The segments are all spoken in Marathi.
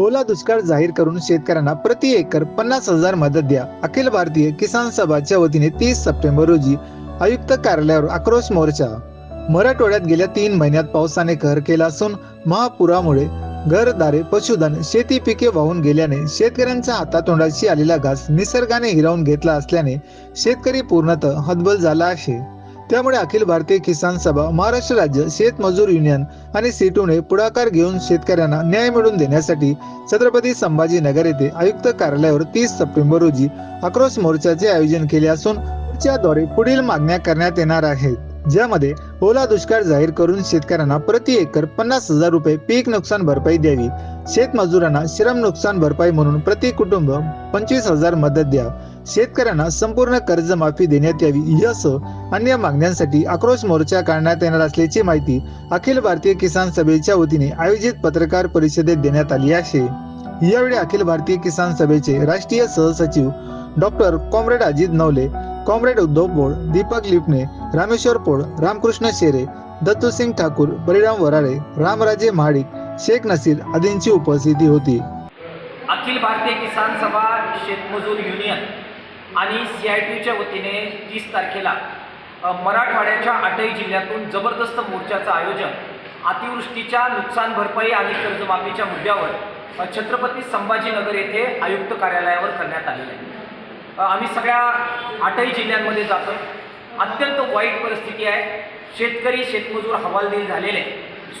ओला दुष्काळ जाहीर करून शेतकऱ्यांना प्रति एकर पन्नास हजार मदत द्या. अखिल भारतीय किसान सभाच्या वतीने तीस सप्टेंबर रोजी आयुक्त कार्यालयावर आक्रोश मोर्चा. मराठवाड्यात गेल्या तीन महिन्यात पावसाने कहर केला असून महापुरामुळे घरदारे पशुधन शेती पिके वाहून गेल्याने शेतकऱ्यांच्या हातातोंडाशी आलेला घास निसर्गाने हिरावून घेतला असल्याने शेतकरी पूर्णतः हतबल झाला आहे. त्यामुळे अखिल भारतीय किसान सभा महाराष्ट्र राज्य शेतमजूर युनियन आणि सीटूने पुढाकार घेऊन शेतकऱ्यांना न्याय मिळवून देण्यासाठी छत्रपती संभाजीनगर येथे आयुक्त कार्यालयावर तीस सप्टेंबर रोजी आक्रोश मोर्चाचे आयोजन केले असून मोर्चाद्वारे पुढील मागण्या करण्यात येणार आहेत. ज्यामध्ये ओला दुष्काळ जाहीर करून शेतकऱ्यांना प्रति एकर पन्नास हजार रुपये पीक नुकसान भरपाई द्यावी. शेतमजुरांना श्रम नुकसान भरपाई म्हणून प्रति कुटुंब पंचवीस हजार मदत द्या. शेतकऱ्यांना संपूर्ण कर्जमाफी देण्यात यावी यासह अन्य मागण्यांसाठी आक्रोश मोर्चा काढण्यात येणार असल्याची माहिती अखिल भारतीय किसान सभेच्या वतीने आयोजित पत्रकार परिषदेत देण्यात आली आहे. यावेळी अखिल भारतीय किसान सभेचे राष्ट्रीय सहसचिव doctor comrade Ajit Navale comrade Uddhav Pol Deepak Lipane Rameshwar Pol Ramkrishna Shere Dattusingh Thakur Baliram वराळे रामराजे महाडिक शेख नसीर आदींची उपस्थिती होती. अखिल भारतीय किसान सभा शेतमजूर युनियन आणि सी आय टीच्या वतीने तीस तारखेला मराठवाड्याच्या आठही जिल्ह्यातून जबरदस्त मोर्चाचं आयोजन अतिवृष्टीच्या नुकसान भरपाई आणि कर्जमाफीच्या मुद्द्यावर छत्रपती संभाजीनगर येथे आयुक्त कार्यालयावर करण्यात आलेलं आहे. आम्ही सगळ्या आठही जिल्ह्यांमध्ये जातो अत्यंत वाईट परिस्थिती आहे. शेतकरी शेतमजूर हवालदिल झालेले आहे.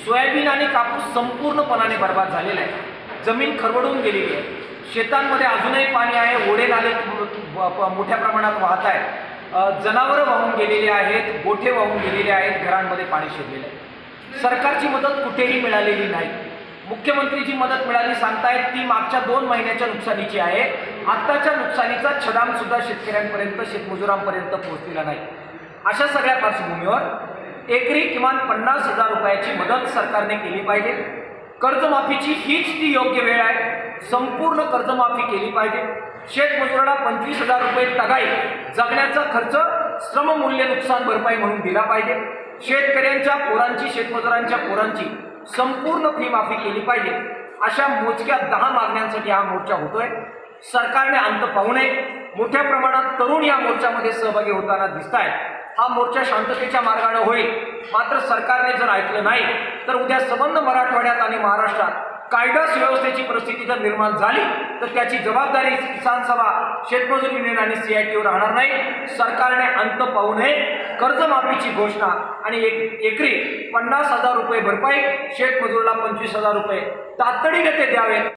सोयाबीन आणि कापूस संपूर्णपणाने बर्बाद झालेला आहे जमीन खरवडून गेलेली आहे. शेतांमध्ये अजूनही पाणी आहे ओढे नाले मोठ्या प्रमाणात वाहत आहे जनावरं वाहून गेलेली आहेत गोठे वाहून गेलेले आहेत घरांमध्ये पाणी शिरलेलं आहे. सरकारची मदत कुठेही मिळालेली नाही. मुख्यमंत्रीची मदत मिळाली सांगतायत ती मागच्या दोन महिन्याच्या नुकसानीची आहे. आत्ताच्या नुकसानीचा छदाम सुद्धा शेतकऱ्यांपर्यंत शेतमजुरांपर्यंत पोहोचलेला नाही. अशा सगळ्या पार्श्वभूमीवर एकरी किमान पन्नास हजार रुपयाची मदत सरकारने केली पाहिजे. कर्जमाफीची हीच ती योग्य वेळ आहे. संपूर्ण कर्जमाफी केली पाहिजे. शेतमजुराला पंचवीस हजार रुपये तगाई. जगण्याचा खर्च श्रममूल्य नुकसान भरपाई म्हणून दिला पाहिजे. शेतकऱ्यांच्या पोरांची शेतमजुरांच्या पोरांची संपूर्ण फी माफी केली पाहिजे. अशा मोजक्या दहा मागण्यांसाठी हा मोर्चा होतोय. सरकारने अंत पाहू नये. मोठ्या प्रमाणात तरुण या मोर्चामध्ये सहभागी होताना दिसत आहेत हा मोर्चा शांततेच्या मार्गाने होईल. मात्र सरकारने जर ऐकलं नाही तर उद्या संबंध मराठवाड्यात आणि महाराष्ट्रात कायदा सुव्यवस्थेची परिस्थिती जर निर्माण झाली तर त्याची जबाबदारी किसान सभा शेतमजूर युनियन आणि सीआयटीवर राहणार नाही. सरकारने अंत पाहू नये. कर्जमाफीची घोषणा आणि एक एकरी पन्नास हजार रुपये भरपाई शेतमजूरला पंचवीस हजार रुपये तातडीने ते द्यावेत.